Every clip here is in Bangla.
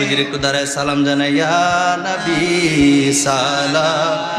নবীজির একটু দাঁড়ায় সালাম জানাই ইয়া নবী সালাম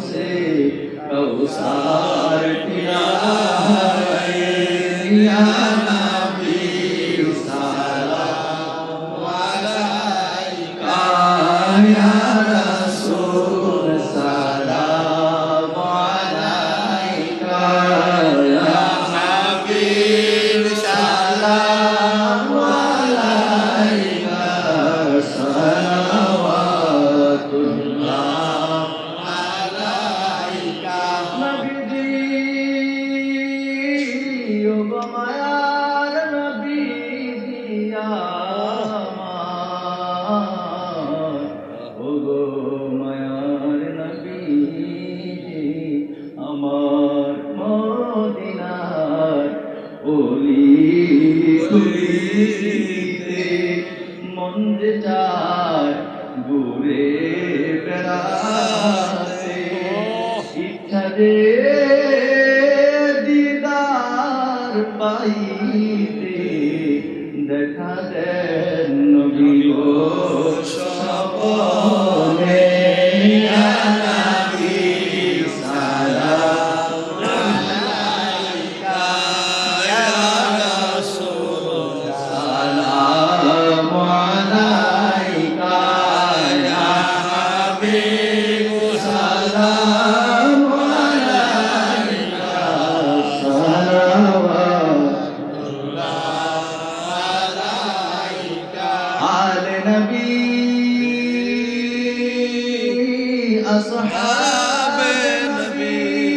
سے মায়ার নবী দিয়া ওগো মায়ার নবী আমার মদিনার ওলি খুলিতে মন যে চায় ঘুরে বেড়াতে ইচ্ছা যে نبي. أصحاب النبي.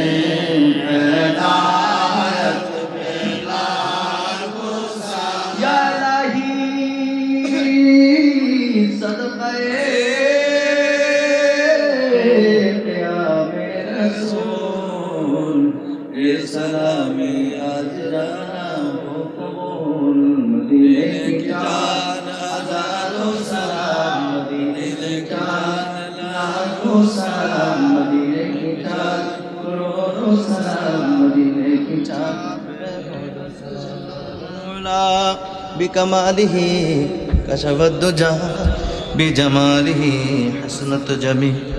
بسلام أجرنا مقبول دينك كان أزال سلام دينك كان نهر سلام دينك كان قرور سلام دينك كان بكماله كشف الدجى بجماله حسنة جميل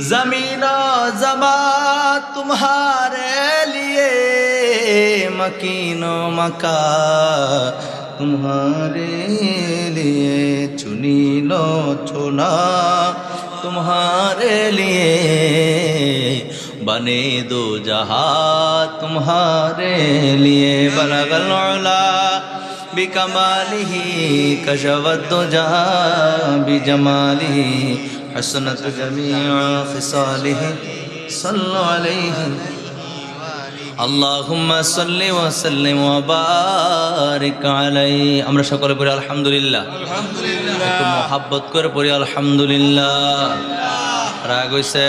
जमीन जमा तुम्हारे लिए मकीनो मका तुम्हारे लिए चुनी लो चुना तुम्हारे लिए बने दो जहा तुम्हारे लिए बलगल بكماله كشف الدجى بجماله حسنت جميع خصاله صلوا عليه اللهم صل وسلم وبارك عليه আমরা সকলে পড়ি আলহামদুলিল্লাহ আলহামদুলিল্লাহ একটু mohabbat করে পড়ি আলহামদুলিল্লাহ রাগ হইছে